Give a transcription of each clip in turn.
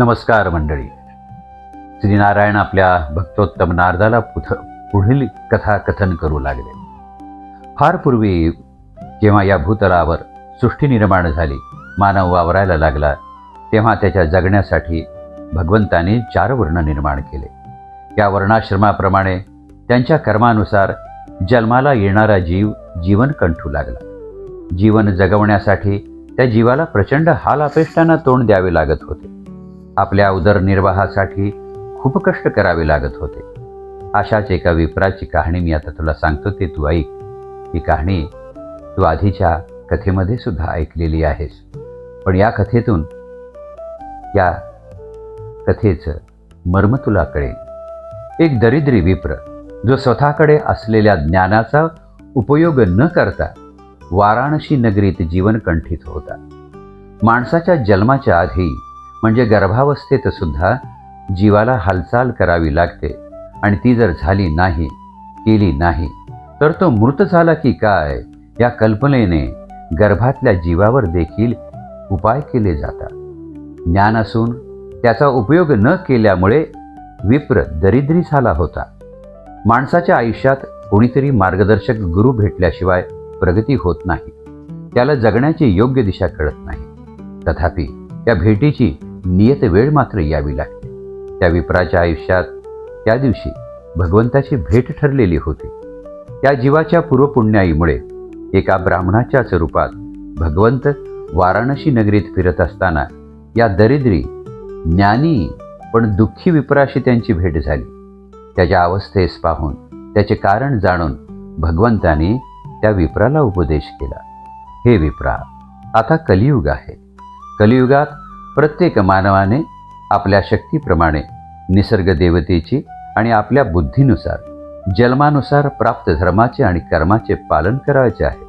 नमस्कार मंडळी. श्रीनारायण आपल्या भक्तोत्तम नारदाला पुथ पुढील कथा कथन करू लागले. फार पूर्वी जेव्हा या भूतलावर सृष्टी निर्माण झाली मानव वावरायला लागला तेव्हा त्याच्या जगण्यासाठी भगवंताने चार वर्ण निर्माण केले. या वर्णाश्रमाप्रमाणे त्यांच्या कर्मानुसार जन्माला येणारा जीव जीवन कंठू लागला. जीवन जगवण्यासाठी त्या जीवाला प्रचंड हाल अपेष्टांना तोंड द्यावे लागत होते. आपल्या उदरनिर्वाहासाठी खूप कष्ट करावे लागत होते. अशाच एका विप्राची कहाणी मी आता तुला सांगतो ते तू ऐक. ही कहाणी तू आधीच्या कथेमध्ये सुद्धा ऐकलेली आहेस. पण या कथेतून या कथेचं मर्म तुला कळेल. एक दरिद्री विप्र जो स्वतःकडे असलेल्या ज्ञानाचा उपयोग न करता वाराणसी नगरीत जीवन कंठित होता. माणसाच्या जन्माच्या आधी म्हणजे गर्भावस्थेत सुद्धा जीवाला हालचाल करावी लागते आणि ती जर झाली नाही केली नाही तर तो मृत झाला की काय या कल्पनेने गर्भातल्या जीवावर देखील उपाय केले जातात. ज्ञान असून त्याचा उपयोग न केल्यामुळे विप्र दरिद्री झाला होता. माणसाच्या आयुष्यात कोणीतरी मार्गदर्शक गुरु भेटल्याशिवाय प्रगती होत नाही. त्याला जगण्याची योग्य दिशा कळत नाही. तथापि त्या भेटीची नियत वेळ मात्र यावी लागते. त्या विप्राच्या आयुष्यात त्या दिवशी भगवंताची भेट ठरलेली होती. त्या जीवाच्या पूर्वपुण्याईमुळे एका ब्राह्मणाच्याच रूपात भगवंत वाराणसी नगरीत फिरत असताना या दरिद्री ज्ञानी पण दुःखी विप्राशी त्यांची भेट झाली. त्याच्या अवस्थेस पाहून त्याचे कारण जाणून भगवंताने त्या विप्राला उपदेश केला. हे विप्रा आता कलियुग आहे. कलियुगात प्रत्येक मानवाने आपल्या शक्तीप्रमाणे निसर्ग देवतेची आणि आपल्या बुद्धीनुसार जन्मानुसार प्राप्त धर्माचे आणि कर्माचे पालन करायचे आहे.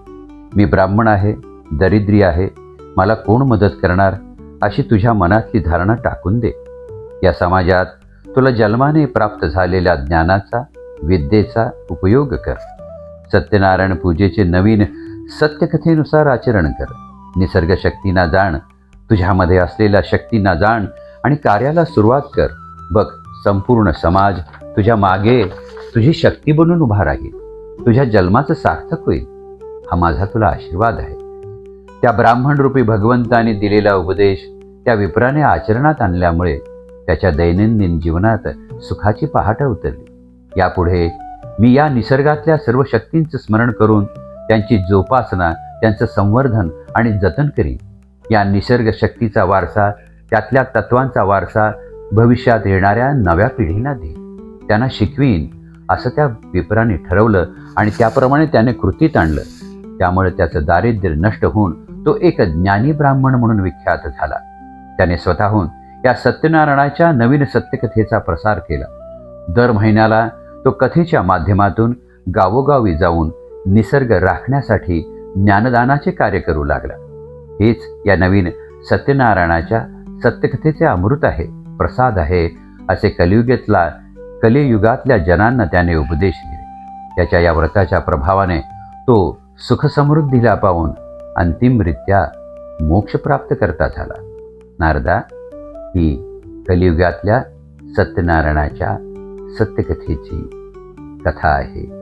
मी ब्राह्मण आहे दरिद्री आहे मला कोण मदत करणार अशी तुझ्या मनातली धारणा टाकून दे. या समाजात तुला जन्माने प्राप्त झालेल्या ज्ञानाचा विद्येचा उपयोग कर. सत्यनारायण पूजेचे नवीन सत्यकथेनुसार आचरण कर. निसर्ग शक्तींना जाण तुझ्यामध्ये असलेल्या शक्तींना जाण आणि कार्याला सुरुवात कर. बघ संपूर्ण समाज तुझ्या मागे तुझी शक्ती बनून उभा राहील. तुझ्या जन्माचं सार्थक होईल. हा माझा तुला आशीर्वाद आहे. त्या ब्राह्मण रूपी भगवंताने दिलेला उपदेश त्या विप्राने आचरणात आणल्यामुळे त्याच्या दैनंदिन जीवनात सुखाची पहाट उतरली. यापुढे मी या निसर्गातल्या सर्व शक्तींचं स्मरण करून त्यांची जोपासना त्यांचं संवर्धन आणि जतन करीन. या निसर्ग शक्तीचा वारसा त्यातल्या तत्वांचा वारसा भविष्यात येणाऱ्या नव्या पिढींना देईन त्यांना शिकवीन असं त्या विप्राने ठरवलं आणि त्याप्रमाणे त्याने कृतीत आणलं. त्यामुळे त्याचं दारिद्र्य नष्ट होऊन तो एक ज्ञानी ब्राह्मण म्हणून विख्यात झाला. त्याने स्वतःहून या सत्यनारायणाच्या नवीन सत्यकथेचा प्रसार केला. दर महिन्याला तो कथेच्या माध्यमातून गावोगावी जाऊन निसर्ग राखण्यासाठी ज्ञानदानाचे कार्य करू लागला. हेच या नवीन सत्यनारायणाच्या सत्यकथेचे अमृत आहे प्रसाद आहे असे कलियुगेतला कलियुगातल्या जनांना त्याने उपदेश दिले. त्याच्या या व्रताच्या प्रभावाने तो सुखसमृद्धीला पाहून अंतिमरित्या मोक्ष प्राप्त करता झाला. नारदा ही कलियुगातल्या सत्यनारायणाच्या सत्यकथेची कथा आहे.